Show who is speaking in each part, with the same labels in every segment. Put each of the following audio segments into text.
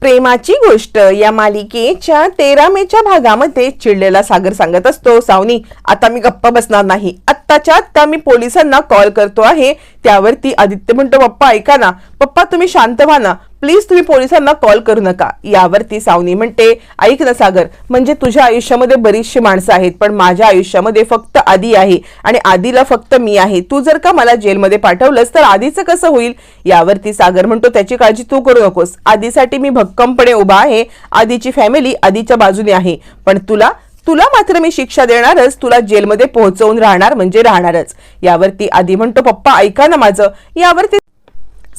Speaker 1: प्रेमाची गोष्ट. या मालिकेच्या तेरा मेच्या भागामध्ये चिडलेला सागर सांगत असतो सावनी आता मी गप्प बसणार नाही. आत्ताच्या आत्ता मी पोलिसांना कॉल करतो आहे. त्यावरती आदित्य म्हणतो पप्पा ऐका ना. पप्पा तुम्ही शांत व्हा ना. प्लीज तुम्ही पोलिसांना कॉल करू नका. यावरती सावनी म्हणते ऐक ना सागर म्हणजे तुझ्या आयुष्यामध्ये बरीचशी माणसं आहेत पण माझ्या आयुष्यामध्ये फक्त आदी आहे आणि आदीला फक्त मी आहे. तू जर का मला जेलमध्ये पाठवलंस तर आधीचं कसं होईल? यावरती सागर म्हणतो त्याची काळजी तू करू नकोस. आधीसाठी मी भक्कमपणे उभा आहे. आधीची फॅमिली आधीच्या बाजूने आहे. पण तुला तुला मात्र मी शिक्षा देणारच. तुला जेलमध्ये पोहोचवून राहणार म्हणजे राहणारच. यावरती आधी म्हणतो पप्पा ऐका ना माझं. यावरती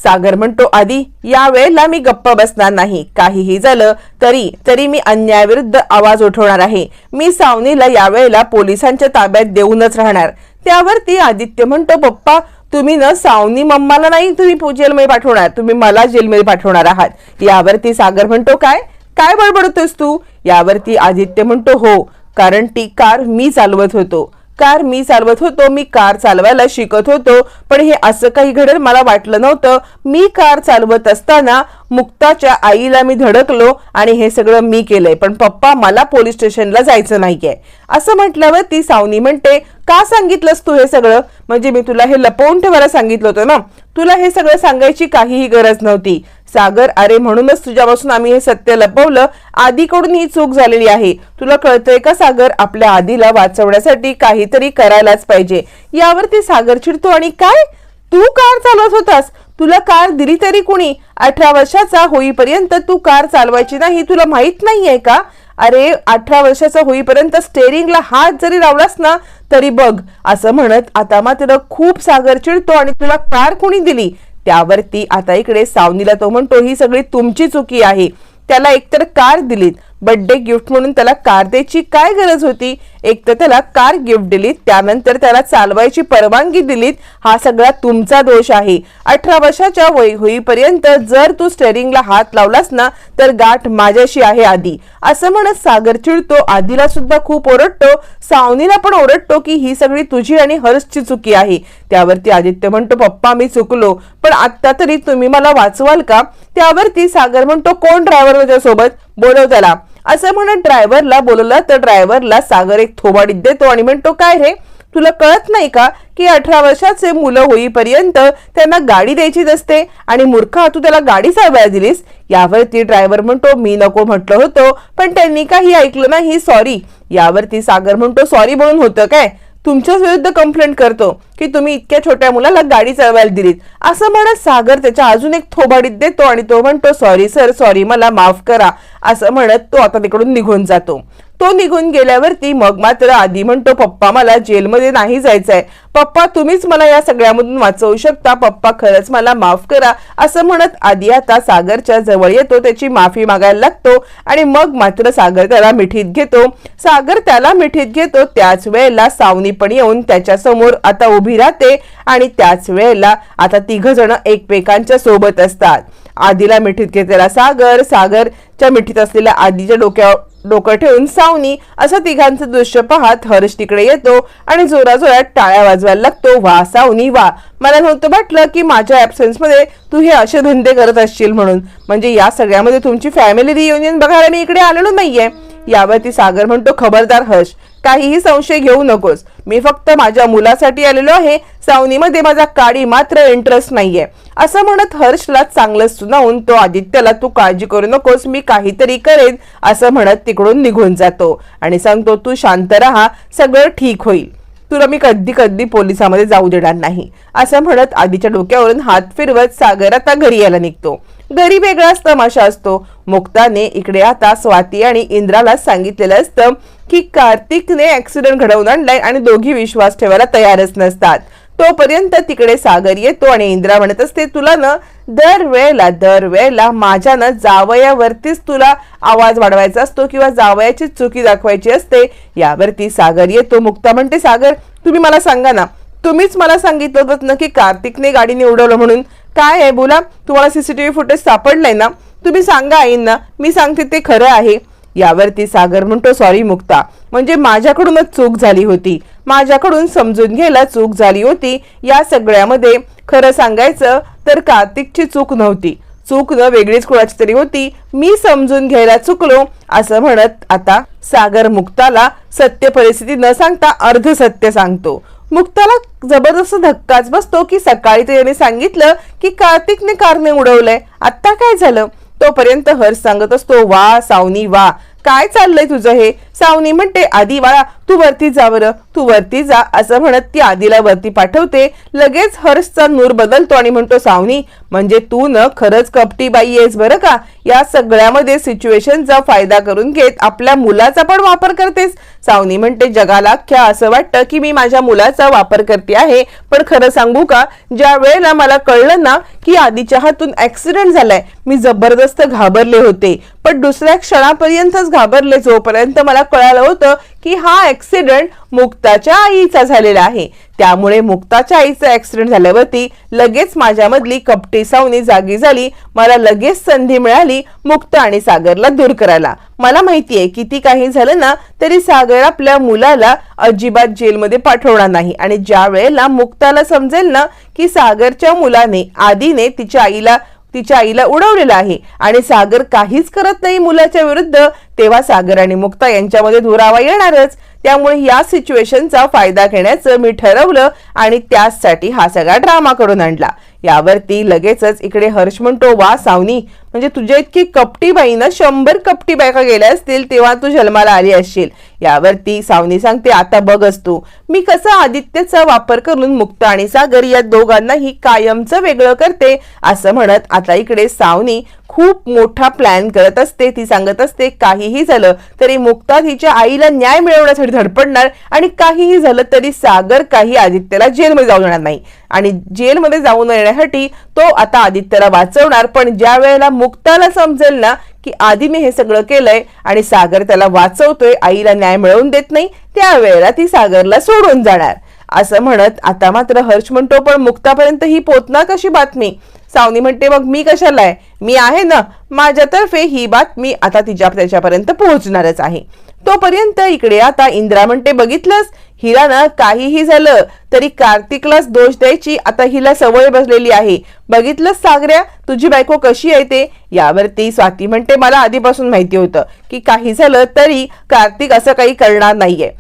Speaker 1: सागर म्हणतो आधी यावेळेला मी गप्प बसणार नाही. काहीही झालं तरी तरी मी अन्यायाविरुद्ध आवाज उठवणार आहे. मी सावनीला यावेळेला पोलिसांच्या ताब्यात देऊनच राहणार. त्यावरती आदित्य म्हणतो पप्पा तुम्ही न सावनी मम्माला नाही तुम्ही जेलमध्ये पाठवणार. तुम्ही मला जेलमध्ये पाठवणार आहात. यावरती सागर म्हणतो काय? काय बडबडतोस तू? यावरती आदित्य म्हणतो हो कारण ती कार मी चालवत होतो. कार मी चालवत होतो मी कार चालवायला शिकत होतो पण हे असं काही घडेल मला वाटलं नव्हतं. मी कार चालवत असताना मुक्ताच्या आईला मी धडकलो आणि हे सगळं मी केलंय पण पप्पा मला पोलीस स्टेशनला जायचं नाहीये. असं म्हटल्यावर ती सावनी म्हणते का सांगितलंस तू हे सगळं? म्हणजे मी तुला हे लपवून ठेवायला सांगितलं होतं ना. तुला हे सगळं सांगायची काहीही गरज नव्हती. सागर अरे म्हणूनच तुझ्यापासून आम्ही हे सत्य लपवलं. आधीकडून ही चूक झालेली आहे. तुला कळतंय का सागर? आपल्या आधीला वाचवण्यासाठी काहीतरी करायलाच पाहिजे. यावरती सागर चिडतो आणि काय? तू कार चालवत होतास. तुला कार दिली तरी कुणी? अठरा वर्षाचा होईपर्यंत तू कार चालवायची नाही. तुला माहीत नाहीये का? अरे अठरा वर्षाचा होईपर्यंत स्टेअरिंगला हात जरी लावलास ना तरी बघ. असं म्हणत आता मात्र खूप सागर चिडतो आणि तुला कार कुणी दिली? त्यावरती आता इकडे सावनीला तो म्हणतो ही सगळी तुमची चुकी आहे. त्याला एकतर कार दिलीत बर्थडे गिफ्ट म्हणून त्याला कार द्यायची काय गरज होती? एक तर त्याला कार गिफ्ट दिलीत त्यानंतर त्याला चालवायची परवानगी दिलीत. हा सगळा तुमचा दोष आहे. अठरा वर्षाच्या वय होईपर्यंत जर तू स्टेअरिंगला हात लावलास ना तर गाठ माझ्याशी आहे आधी. असं म्हणत सागर चिडतो. आधीला सुद्धा खूप ओरडतो. सावनीला पण ओरडतो की ही सगळी तुझी आणि हर्षची चुकी आहे. त्यावरती आदित्य म्हणतो पप्पा मी चुकलो. पण आत्ता तरी तुम्ही मला वाचवाल का? त्यावरती सागर म्हणतो कोण ड्रायव्हर माझ्यासोबत? बोलव त्याला. असं म्हणत ड्रायव्हरला बोलवलं तर ड्रायव्हरला सागर एक थोबाडीत देतो आणि म्हणतो काय रे? तुला कळत नाही का की अठरा वर्षाचे मुलं होईपर्यंत त्यांना गाडी द्यायची असते? आणि मूर्खा तू त्याला गाडी चालवायला दिलीस? यावरती ड्रायव्हर म्हणतो मी नको म्हटलं होतं पण त्यांनी काही ऐकलं नाही सॉरी यावरती सागर म्हणतो सॉरी म्हणून होतं काय? तुमच्याच विरुद्ध कंप्लेंट करतो की तुम्ही इतक्या छोट्या मुलाला गाडी चालवायला दिलीत. असं म्हणत सागर त्याच्या अजून एक थोबाडीत देतो आणि तो म्हणतो सॉरी सर सॉरी मला माफ करा. असं म्हणत तो आता तिकडून निघून जातो. तो निघून गेल्यावरती मग मात्र आधी म्हणतो पप्पा मला जेलमध्ये नाही जायचंय. पप्पा तुम्हीच मला या सगळ्यामधून वाचवू शकता. पप्पा खरंच मला माफ करा. असं म्हणत आधी आता सागरच्या जवळ येतो त्याची माफी मागायला लागतो आणि मग मात्र सागर त्याला मिठीत घेतो. सागर त्याला मिठीत घेतो त्याच वेळेला सावनी पण येऊन त्याच्यासमोर आता उभी राहते आणि त्याच वेळेला आता तिघ जण एकमेकांच्या सोबत असतात. आधीला मिठीत घेतलेला सागर सागरच्या मिठीत असलेल्या आधीच्या डोक्यावर डोकं ठेवून सावनी असं तिघांचं दृश्य पाहत हर्ष तिकडे येतो आणि जोराजोरात टाळ्या वाजवायला लागतो. वा सावनी वा. मला नव्हतं वाटलं की माझ्या ऍबसेन्समध्ये तू हे असे धंदे करत असशील म्हणून. म्हणजे या सगळ्यामध्ये तुमची फॅमिली रियुनियन बघायला मी इकडे आलेलो नाहीये. यावरती सागर म्हणतो खबरदार हर्ष काहीही संशय घेऊ नकोस. मी फक्त माझ्या मुलासाठी आलेलो आहे. सावनीमध्ये माझा काडी मात्र इंटरेस्ट नाहीये. असं म्हणत हर्षला चांगलं सुनावून तो आदित्यला तू काळजी करू नकोस मी काहीतरी करेन असं म्हणत तिकडून निघून जातो आणि सांगतो तू शांत राहा सगळं ठीक होईल. तुला मी कधी कधी पोलिसामध्ये जाऊ देणार नाही असं म्हणत आधीच्या डोक्यावरून हात फिरवत सागर आता घरी यायला निघतो. घरी वेगळाच तमाशा असतो. मुक्ताने इकडे आता स्वाती आणि इंद्राला सांगितलेलं असतं की कार्तिकने ऍक्सिडेंट घडवून आणलाय आणि दोघी विश्वास ठेवायला तयारच नसतात. तोपर्यंत तिकडे सागर येतो आणि इंद्रा म्हणत असते तुला ना दर वेळेला दर वेळेला माझ्या ना जावयावरतीच तुला आवाज वाढवायचा असतो किंवा जावयाची चुकी दाखवायची असते यावरती सागर येतो. मुक्ता म्हणते सागर तुम्ही मला सांगा ना तुम्हीच मला सांगितलं होतं ना की कार्तिकने गाडी निवडवलं म्हणून. काय आहे बोला तुम्हाला सीसीटीव्ही फुटेज सापडलंय ना? तुम्ही सांगा आईंना मी सांगते ते खरं आहे. यावरती सागर म्हणतो सॉरी मुक्ता. म्हणजे माझ्याकडूनच चूक झाली होती. माझ्याकडून समजून घ्यायला चूक झाली होती. या सगळ्यामध्ये खरं सांगायचं तर कार्तिकची चूक नव्हती. चूक न वेगळीच कुणाची तरी होती. मी समजून घ्यायला चुकलो असं म्हणत आता सागर मुक्ताला सत्य परिस्थिती न सांगता अर्ध सत्य सांगतो. मुक्ताला जबरदस्त धक्काच बसतो की सकाळी त्याने सांगितलं की कार्तिकने कारने उडवलंय. आता काय झालं? तोपर्यंत हर्ष सांगत असतो वा सावनी वा. काय चाललंय तुझं हे? सावनी म्हणते आधी बाळा तू वरती जा बरं. तू वरती जा असं म्हणत ती आधीला वरती पाठवते. लगेच हर्षचा नूर बदलतो आणि म्हणतो सावनी म्हणजे तू न खरंच कपटी बाई आहेस बरं का? या सगळ्यामध्ये सिच्युएशनचा फायदा करून घेत आपल्या मुलाचा पण वापर करतेस. सावनी म्हणते जगाला ख्या असं वाटतं की मी माझ्या मुलाचा वापर करते आहे. पण खरं सांगू का? ज्या वेळेला मला कळलं ना की आधीच्या हातून ऍक्सिडेंट झालाय मी जबरदस्त घाबरले होते. पण दुसऱ्या क्षणापर्यंतच घाबरले जोपर्यंत मला कळालं होतं की हा ऍक्सिडेंट मुक्ताच्या आईचा झालेला आहे. त्यामुळे मुक्ताच्या आईचा ऍक्सिडेंट झाल्यावरती लगेच माझ्यामधली कपटी सावनी जागी झाली. मला लगेच संधी मिळाली मुक्त आणि सागरला दूर करायला. मला माहिती आहे किती काही झालं ना तरी सागर आपल्या मुलाला अजिबात जेलमध्ये पाठवणार नाही. आणि ज्या वेळेला मुक्ताला समजेल ना की सागरच्या मुलाने आधीने तिच्या आईला तिच्या आईला उडवलेलं आहे. आणि सागर काहीच करत नाही मुलाच्या विरुद्ध. तेव्हा सागर आणि मुक्ता यांच्यामध्ये धुरावा येणारच. त्यामुळे या सिच्युएशनचा फायदा घेण्याचं मी ठरवलं. आणि त्याचसाठी हा सगळा ड्रामा करून आणला. यावरती लगेचच इकडे हर्ष म्हणतो वा सावनी म्हणजे तुझ्या इतकी कपटी बाई ना शंभर कपटी बायका गेल्या असतील तेव्हा तू जन्माला आली असशील. यावरती सावनी सांगते आता बघच तू. मी कसा आदित्यचा वापर करून मुक्त आणि सागर या दोघांनाही कायमचं वेगळं करते असं म्हणत आता इकडे सावनी खूप मोठा प्लॅन करत असते. ती सांगत असते काहीही झालं तरी मुक्ता तिच्या आईला न्याय मिळवण्यासाठी धडपडणार आणि काहीही झालं तरी सागर काही आदित्यला जेलमध्ये जाऊ देणार नाही. आणि जेलमध्ये जाऊ न येण्यासाठी तो आता आदित्यला वाचवणार. पण ज्या वेळेला मुक्ताला समजेल ना की आधीने हे सगळं केलंय आणि सागर त्याला वाचवतोय आईला न्याय मिळवून देत नाही त्यावेळेला ती सागरला सोडून जाणार. असं म्हणत आता मात्र हर्ष म्हणतो पण मुक्तापर्यंत ही पोतना कशी बातमी? सावनी म्हणते मग मी कशाला आहे? मी आहे ना माझ्यातर्फे ही बातमी आता तिच्या त्याच्यापर्यंत पोहोचणारच आहे. तोपर्यंत इकडे आता इंद्रा म्हणते बघितलंस? हिरानं ना काहीही झालं तरी कार्तिकलाच दोष द्यायची आता हिला सवय बसलेली आहे. बघितलंस सागऱ्या? तुझी बायको कशी आहे ते? यावरती स्वाती म्हणते मला आधीपासून माहिती होतं की काही झालं तरी कार्तिक असं काही करणार नाहीये.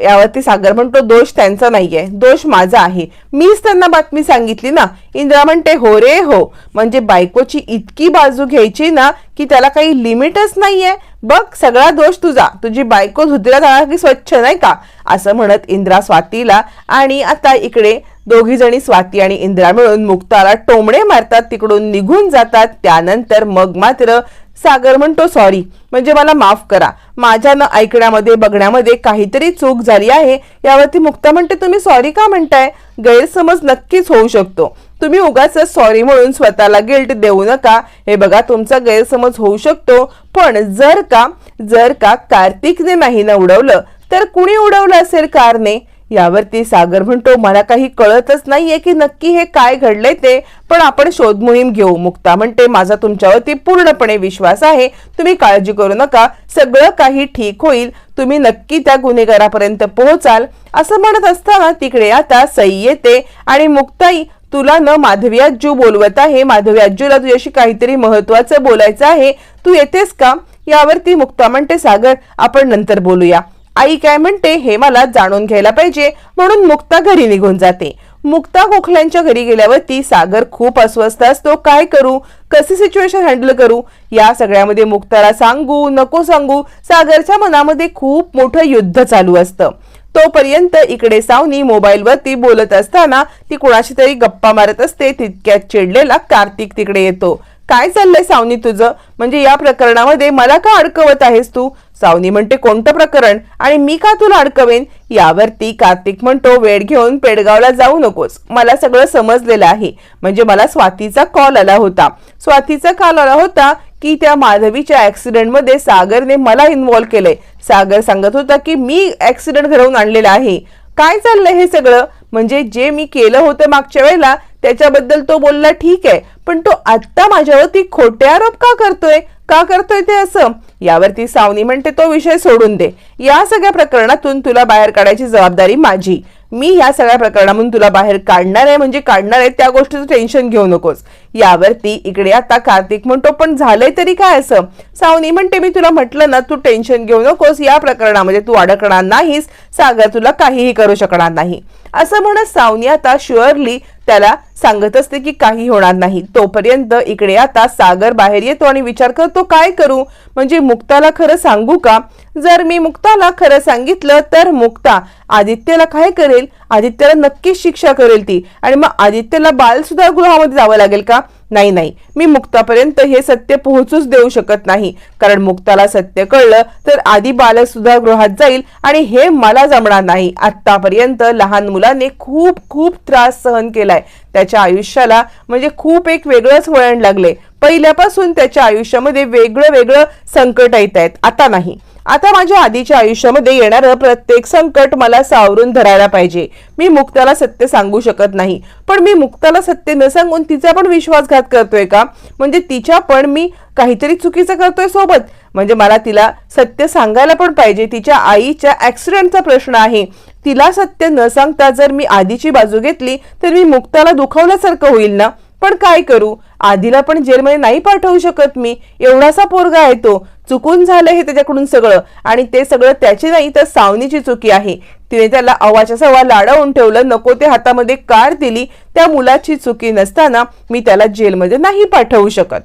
Speaker 1: यावरती सागर म्हणतो दोष त्यांचा नाहीये. दोष माझा आहे. मीच त्यांना बातमी सांगितली ना. इंद्रा म्हणते हो रे हो. म्हणजे बायकोची इतकी बाजू घ्यायची ना की त्याला काही लिमिटच नाहीये. बघ सगळा दोष तुझा. तुझी बायको धुतीला जाणार की स्वच्छ नाही का? असं म्हणत इंद्रा स्वातीला. आणि आता इकडे दोघी जणी स्वाती आणि इंद्रा मिळून मुक्ताला टोमडे मारतात तिकडून निघून जातात. त्यानंतर मग मात्र सागर म्हणतो सॉरी म्हणजे मला माफ करा. माझ्या न ऐकण्यामध्ये बघण्यामध्ये काहीतरी चूक झाली आहे. यावरती मुक्ता म्हणते तुम्ही सॉरी का म्हणताय? गैरसमज नक्कीच होऊ शकतो. तुम्ही उगाच सॉरी म्हणून स्वतःला गिल्ट देऊ नका. हे बघा तुमचा गैरसमज होऊ शकतो. पण जर का जर का कार्तिकने नाही ना उडवलं तर कुणी उडवलं असेल कारने? यावरती सागर म्हणतो मला काही कळतच नाहीये की नक्की हे काय घडलंय ते पण आपण शोध मोहीम घेऊ. मुक्ता म्हणते माझा तुमच्यावरती पूर्णपणे विश्वास आहे. तुम्ही काळजी करू नका. सगळं काही ठीक होईल. तुम्ही नक्की त्या गुन्हेगारापर्यंत पोहोचाल. असं म्हणत असताना तिकडे आता सई येते आणि मुक्ताई तुला न माधवी आज्जू बोलवत आहे. माधवी आज्जूला तुझ्याशी काहीतरी महत्वाचं बोलायचं आहे. तू येतेस का? यावरती मुक्ता म्हणते सागर आपण नंतर बोलूया. आई काय म्हणते हे मला जाणून घ्यायला पाहिजे. म्हणून मुक्ता घरी निघून जाते. मुक्ता गोखल्यांच्या घरी गेल्यावरती सागर खूप अस्वस्थ असतो. काय करू? कसे सिच्युएशन हँडल करू? या सगळ्यामध्ये मुक्ताला सांगू नको सांगू सागरच्या मनामध्ये खूप मोठं युद्ध चालू असतं. तोपर्यंत इकडे सावनी मोबाईलवरती बोलत असताना ती कुणाशी तरी गप्पा मारत असते. तितक्यात चिडलेला कार्तिक तिकडे येतो. काय चाललंय सावनी तुझं? म्हणजे या प्रकरणामध्ये मला का अडकवत आहेस तू? सावनी म्हणते कोणतं प्रकरण? आणि मी का तुला अडकवेन? यावरती कार्तिक म्हणतो वेळ घेऊन पेडगावला जाऊ नकोस. मला सगळं समजलेलं आहे. म्हणजे मला स्वातीचा कॉल आला होता. स्वातीचा कॉल आला होता की त्या माधवीच्या ऍक्सिडेंटमध्ये सागरने मला इन्व्हॉल्व केलंय. सागर सांगत होता की मी ऍक्सिडेंट घडवून आणलेला आहे. काय चाललंय हे सगळं? म्हणजे जे मी केलं होतं मागच्या वेळेला त्याच्याबद्दल तो बोलला ठीक आहे पण तो आत्ता माझ्यावरती खोटे आरोप का करतोय? का करतोय ते असं? यावरती सावनी म्हणते तो विषय सोडून दे. या सगळ्या प्रकरणातून तुला बाहेर काढायची जबाबदारी माझी. मी या सगळ्या प्रकरणामधून तुला बाहेर काढणार आहे म्हणजे काढणार आहे त्या गोष्टीचं टेन्शन घेऊ नकोस. यावरती इकडे आता कार्तिक म्हणतो पण झालंय तरी काय असं? सावनी म्हणते मी तुला म्हटलं ना तू टेन्शन घेऊ नकोस. या प्रकरणामध्ये तू अडकणार नाहीस. सागर तुला काहीही करू शकणार नाही. असं म्हणत सावनी आता शुअरली त्याला सांगत असते की काही होणार नाही. तोपर्यंत इकडे आता सागर बाहेर येतो आणि विचार करतो काय करू? म्हणजे मुक्ताला खरं सांगू का? जर मी मुक्ताला खरं सांगितलं तर मुक्ता आदित्यला काय करेल? आदित्यला नक्कीच शिक्षा करेल ती. आणि मग आदित्यला बाल गृहामध्ये जावं लागेल का? नाही नाही. मी मुक्तापर्यंत हे सत्य पोहोचूच देऊ शकत नाही. कारण मुक्ताला सत्य कळलं तर आधी बाल गृहात जाईल आणि हे मला जमणार नाही. आतापर्यंत लहान मुलाने खूप खूप त्रास सहन केलाय. त्याच्या आयुष्याला म्हणजे खूप एक वेगळंच वळण लागले. पहिल्यापासून त्याच्या आयुष्यामध्ये वेगळं वेगळं संकट येत आहेत. आता नाही. आता माझ्या आधीच्या आयुष्यामध्ये येणारं प्रत्येक संकट मला सावरून धरायला पाहिजे. मी मुक्ताला सत्य सांगू शकत नाही. पण मी मुक्ताला सत्य न सांगून तिचा पण विश्वासघात करतोय का? म्हणजे तिच्या पण मी काहीतरी चुकीचं करतोय सोबत. म्हणजे मला तिला सत्य सांगायला पण पाहिजे. तिच्या आईच्या ऍक्सिडेंटचा प्रश्न आहे. तिला सत्य न सांगता जर मी आधीची बाजू घेतली तर मी मुक्ताला दुखवल्यासारखं होईल ना? पण काय करू? आधीला पण जेलमध्ये नाही पाठवू शकत मी. एवढासा पोरगा आहे तो. चुकून झालं हे त्याच्याकडून सगळं. आणि ते सगळं त्याची नाही तर सावनीची चुकी आहे. तिने त्याला अवाच्या सवा लाडवून ठेवलं नको ते हातामध्ये कार दिली त्या मुलाची चुकी नसताना मी त्याला जेलमध्ये नाही पाठवू शकत.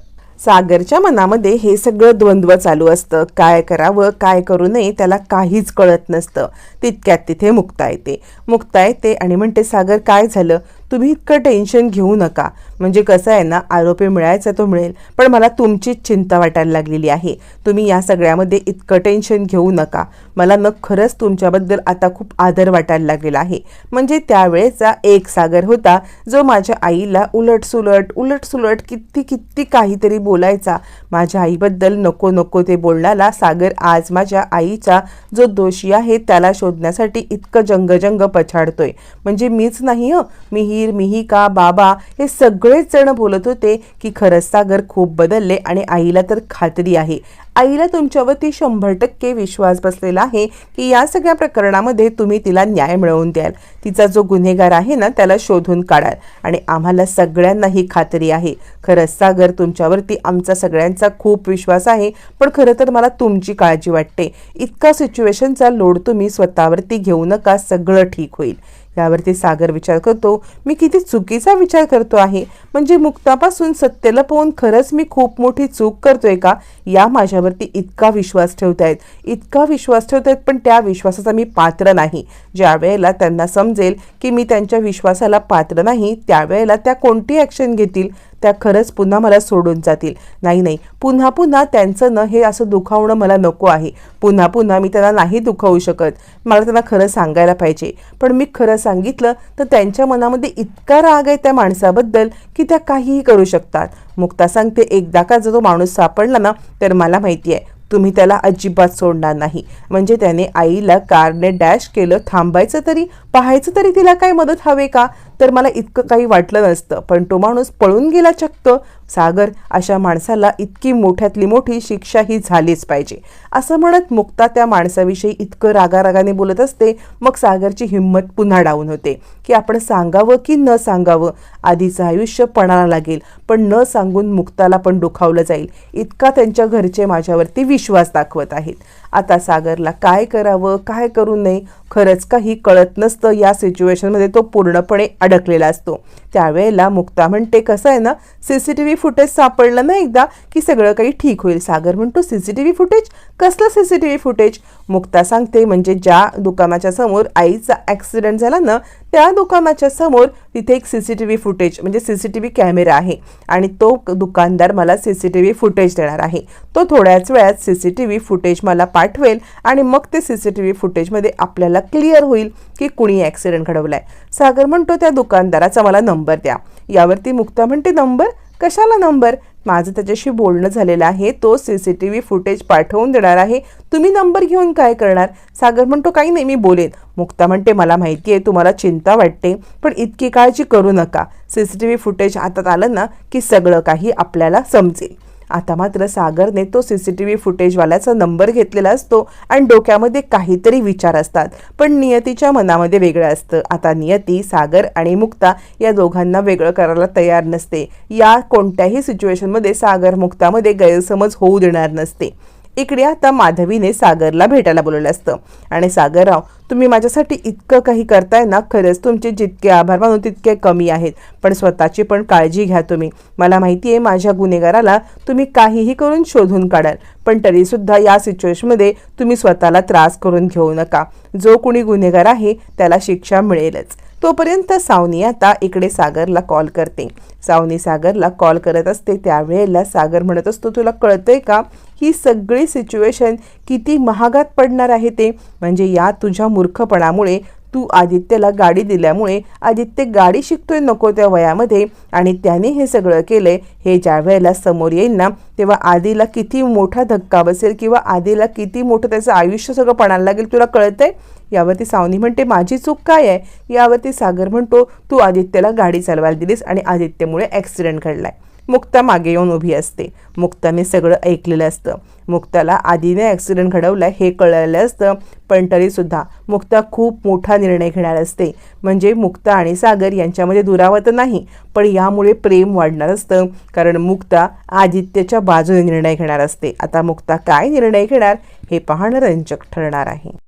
Speaker 1: सागरच्या मनामध्ये हे सगळं द्वंद्व चालू असतं. काय करावं काय करू नये त्याला काहीच कळत नसतं. तितक्यात तिथे मुक्ता येते. मुक्ता येते आणि म्हणते सागर काय झालं? तुम्ही इतकं टेन्शन घेऊ नका. म्हणजे कसं आहे ना आरोपी मिळायचा तो मिळेल पण मला तुमचीच चिंता वाटायला लागलेली आहे. तुम्ही या सगळ्यामध्ये इतकं टेन्शन घेऊ नका. मला न खरंच तुमच्याबद्दल आता खूप आदर वाटायला लागलेला आहे. म्हणजे त्यावेळेचा एक सागर होता जो माझ्या आईला उलटसुलट उलटसुलट किती किती काहीतरी बोलायचा. माझ्या आईबद्दल नको नको ते बोलण्याला सागर आज माझ्या आईचा जो दोषी आहे त्याला शोधण्यासाठी इतकं जंगजंग पछाडतोय. म्हणजे मीच नाही हं. मिहीर मिहिका बाबा? हे सगळं सगळेच जण बोलत होते की खरंच सागर खूप बदलले आणि आईला तर खात्री आहे. आईला तुमच्यावरती शंभर टक्के विश्वास बसलेला आहे की या सगळ्या प्रकरणामध्ये तुम्ही तिला न्याय मिळवून द्याल. तिचा जो गुन्हेगार आहे ना त्याला शोधून काढाल. आणि आम्हाला सगळ्यांना ही खात्री आहे. खरंच सागर तुमच्यावरती आमचा सगळ्यांचा खूप विश्वास आहे पण खरं तर मला तुमची काळजी वाटते. इतका सिच्युएशनचा लोड तुम्ही स्वतःवरती घेऊ नका सगळं ठीक होईल. यावरती सागर विचार करतो मी किती चुकीचा विचार करतो आहे? म्हणजे मुक्तापासून सत्य लपवून खरंच मी खूप मोठी चूक करतोय का? या माझ्यावरती इतका विश्वास ठेवतायत. इतका विश्वास ठेवतायत पण त्या विश्वासाचा मी पात्र नाही. ज्या वेळेला त्यांना समजेल की मी त्यांच्या विश्वासाला पात्र नाही त्यावेळेला त्या कोणती ॲक्शन घेतील? त्या खरंच पुन्हा मला सोडून जातील. नाही नाही. पुन्हा पुन्हा त्यांचं न हे असं दुखावणं मला नको आहे. पुन्हा पुन्हा मी त्यांना नाही दुखावू शकत. मला त्यांना खरं सांगायला पाहिजे. पण मी खरं सांगितलं तर त्यांच्या मनामध्ये इतका राग आहे त्या माणसाबद्दल की त्या काहीही करू शकतात. मुक्ता सांगते एकदा का जर तो माणूस सापडला ना तर मला माहिती आहे तुम्ही त्याला अजिबात सोडणार नाही. म्हणजे त्याने आईला कारने डॅश केलं. थांबायचं तरी पाहायचं तरी तिला काय मदत हवे का? तर मला इतकं काही वाटलं नसतं. पण तो माणूस पळून गेला चक्क. सागर अशा माणसाला इतकी मोठ्यातली मोठी शिक्षा ही झालीच पाहिजे. असं म्हणत मुक्ता त्या माणसाविषयी इतकं रागारागाने बोलत असते. मग सागरची हिंमत पुन्हा डाऊन होते की आपण सांगावं की न सांगावं. आधीचं आयुष्य पणाला लागेल पण न सांगून मुक्ताला पण दुखावलं जाईल. इतका त्यांच्या घरचे माझ्यावरती विश्वास दाखवत आहेत. आता सागरला काय करावं काय करू नये खरंच काही कळत नसतं. या सिच्युएशनमध्ये तो पूर्णपणे अडकलेला असतो. त्यावेळेला मुक्ता म्हणते कसं आहे ना C C T V footage सापडलं ना एकदा की सगळं काही ठीक होईल. सागर म्हणतो C C T V footage कसलं C C T V footage Mukta सांगते म्हणजे ज्या दुकानाच्या समोर आईचा ॲक्सिडेंट झाला ना त्या दुकानाच्या समोर तिथे एक C C T V footage म्हणजे C C T V camera आहे. आणि तो दुकानदार मला C C T V footage देणार आहे. तो थोड्याच वेळात C C T V footage मला पाठवेल आणि मग ते सी सी टी व्ही फुटेजमध्ये आपल्याला क्लिअर होईल की कुणी ॲक्सिडेंट घडवलाय. सागर म्हणतो त्या दुकानदाराचा मला नंबर द्या. यावरती मुक्ता म्हणते नंबर कशाला नंबर माझं त्याच्याशी बोलणं झालेलं आहे. तो C C T V footage पाठवून देणार आहे. तुम्ही नंबर घेऊन काय करणार? सागर म्हणतो काही नाही मी बोलेन. मुक्ता म्हणते मला माहिती आहे तुम्हाला चिंता वाटते पण इतकी काळजी करू नका. C C T V footage हातात आलं ना की सगळं काही आपल्याला समजेल. आता मात्र सागरने तो सी सी टी व्ही फुटेजवाल्याचा नंबर घेतलेला असतो आणि डोक्यामध्ये काहीतरी विचार असतात. पण नियतीच्या मनामध्ये वेगळं असतं. आता नियती सागर आणि मुक्ता या दोघांना वेगळं करायला तयार नसते. या कोणत्याही सिच्युएशनमध्ये सागर मुक्तामध्ये गैरसमज होऊ देणार नसते. इकडे आता माधवीने सागरला भेटायला बोलवलं असतं. आणि सागरराव तुम्ही माझ्यासाठी इतकं काही करताय ना खरंच तुमचे जितके आभार मानू तितके कमी आहेत. पण स्वतःची पण काळजी घ्या तुम्ही. मला माहिती आहे माझ्या गुन्हेगाराला तुम्ही काहीही करून शोधून काढाल पण तरीसुद्धा या सिच्युएशनमध्ये तुम्ही स्वतःला त्रास करून घेऊ नका. जो कुणी गुन्हेगार आहे त्याला शिक्षा मिळेलच. तोपर्यंत सावनी आता इकडे सागरला कॉल करते. सावनी सागरला कॉल करत असते. त्यावेळेला सागर म्हणत असतो तुला कळतंय का? ही सगळी सिच्युएशन किती महागात पडणार आहे ते? म्हणजे या तुझ्या मूर्खपणामुळे तू आदित्यला गाडी दिल्यामुळे आदित्य गाडी शिकतोय नको त्या वयामध्ये आणि त्याने हे सगळं केलंय. हे ज्या वेळेला समोर येईल ना तेव्हा आधीला किती मोठा धक्का बसेल किंवा आधीला किती मोठं त्याचं आयुष्य सगळं पणाला लागेल तुला कळतंय? यावरती सावनी म्हणते माझी चूक काय आहे? यावरती सागर म्हणतो तू आदित्यला गाडी चालवायला दिलीस आणि आदित्यमुळे ॲक्सिडेंट घडलाय. मुक्ता मागे येऊन उभी असते. मुक्ताने सगळं ऐकलेलं असतं. मुक्ताला आधीने ॲक्सिडेंट घडवला हे कळलेलं असतं पण तरीसुद्धा मुक्ता खूप मोठा निर्णय घेणार असते. म्हणजे मुक्ता आणि सागर यांच्यामध्ये दुरावा तर नाही पण यामुळे प्रेम वाढणार असतं. कारण मुक्ता आदित्यच्या बाजूने निर्णय घेणार असते. आता मुक्ता काय निर्णय घेणार हे पाहणं रंजक ठरणार आहे.